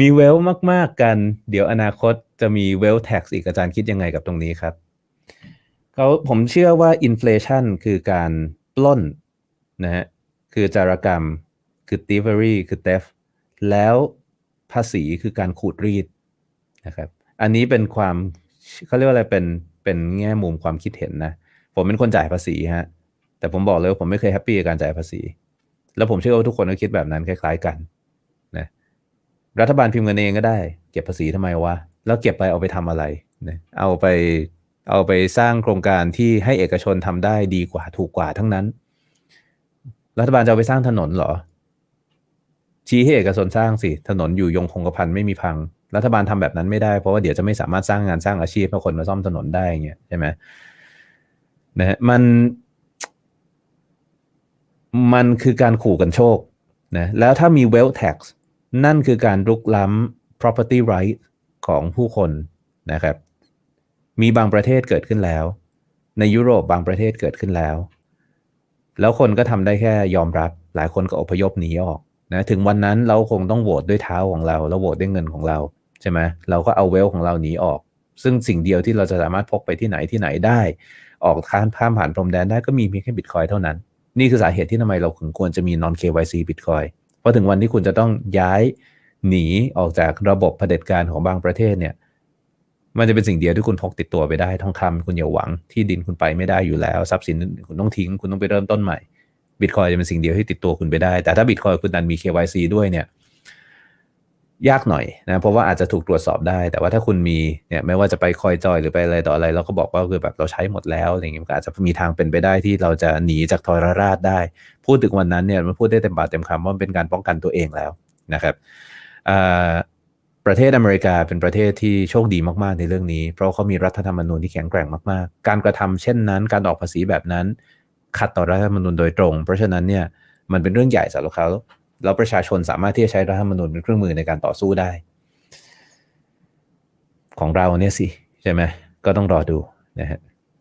มีเวลมาก ๆ กัน เดี๋ยวอนาคตจะมีเวลแท็กอีกอาจารย์คิดยังไงกับตรงนี้ครับเขาผมเชื่อว่าอินฟลชันคือการปล้นนะฮะคือจารกรรม คือ thievery คือ theft แล้วภาษีคือการขูดรีดนะครับ อันนี้เป็นความเขาเรียกว่าอะไรเป็นเป็นแง่มุมความคิดเห็นนะ ผมเป็นคนจ่ายภาษีฮะ แต่ผมบอกเลยว่าผมไม่เคยแฮปปี้กับการจ่ายภาษี แล้วผมเชื่อว่าทุกคนก็คิดแบบนั้นคล้าย ๆ กัน รัฐบาลพิมพ์เงินเองก็ได้ เก็บภาษีทำไมวะ แล้วเก็บไปเอาไปทำอะไรนะเอาไปเอาไปสร้างโครงการที่ให้เอกชนทำได้ดีกว่าถูกกว่าทั้งนั้น รัฐบาลจะเอาไปสร้างถนนเหรอ ชี้ให้เอกชนสร้างสิ ถนนอยู่ยงคงกระพันไม่มีพัง รัฐบาลทำแบบนั้นไม่ได้ เพราะว่าเดี๋ยวจะไม่สามารถสร้างงานสร้างอาชีพให้คนมาซ่อมถนนได้เงี้ยใช่ไหมนะฮะมัน มันคือการขู่กันโชคนะแล้วถ้ามี wealth tax นั่นคือการรุกล้ำ property right ของผู้คนนะครับ มีบางประเทศเกิดขึ้นแล้ว ในยุโรปบางประเทศเกิดขึ้นแล้ว แล้วคนก็ทำได้แค่ยอมรับ หลายคนก็อพยพหนีออกนะถึงวันนั้นเราคงต้องโหวตด้วยเท้าของเรา แล้วโหวตด้วยเงินของเราใช่ไหมเราก็เอาเวลของเราหนีออก ซึ่งสิ่งเดียวที่เราจะสามารถพกไปที่ไหนที่ไหนได้ ออกข้ามข้ามผ่านพรมแดนได้ก็มีเพียงแค่บิตคอยเท่านั้น นี่คือสาเหตุที่ทำไมเราถึงควรจะมี non KYC Bitcoin าะถึงวันที่คุณจะต้องย้ายหนีออกจากระบบเผด็จการของบางประเทศเนี่ย มันจะเป็นสิ่งเดียวที่คุณพกติดตัวไปได้ทองคำคุณอย่าหวังที่ดินคุณไปไม่ได้อยู่แล้ว ทรัพย์สินคุณต้องทิ้ง คุณต้องไปเริ่มต้นใหม่บิตคอยจะเป็นสิ่งเดียวที่ติดตัวคุณไปได้ แต่ถ้าบิตคอยคุณดันมี KYC ด้วยเนี่ย ยากหน่อยนะเพราะว่าอาจจะถูกตรวจสอบได้ แต่ว่าถ้าคุณมีเนี่ยไม่ว่าจะไปคอยจอยหรือไปอะไรต่ออะไร เราก็บอกว่าคือแบบเราใช้หมดแล้วอะไรเงี้ยอาจจะมีทางเป็นไปได้ที่เราจะหนีจากทรราชได้ พูดถึงวันนั้นเนี่ยมันพูดได้เต็มปากเต็มคำว่ามันเป็นการป้องกันตัวเองแล้วนะครับประเทศอเมริกาเป็นประเทศที่โชคดีมากๆในเรื่องนี้ เพราะเขามีรัฐธรรมนูญที่แข็งแกร่งมากๆ การกระทำเช่นนั้น การออกภาษีแบบนั้น ขัดต่อรัฐธรรมนูญโดยตรง เพราะฉะนั้นเนี่ยมันเป็นเรื่องใหญ่สำหรับเขา แล้วประชาชนสามารถที่จะใช้รัฐธรรมนูญเป็นเครื่องมือในการต่อสู้ได้ ของเราเนี่ยสิ ใช่ไหมก็ต้องรอดูนะฮะ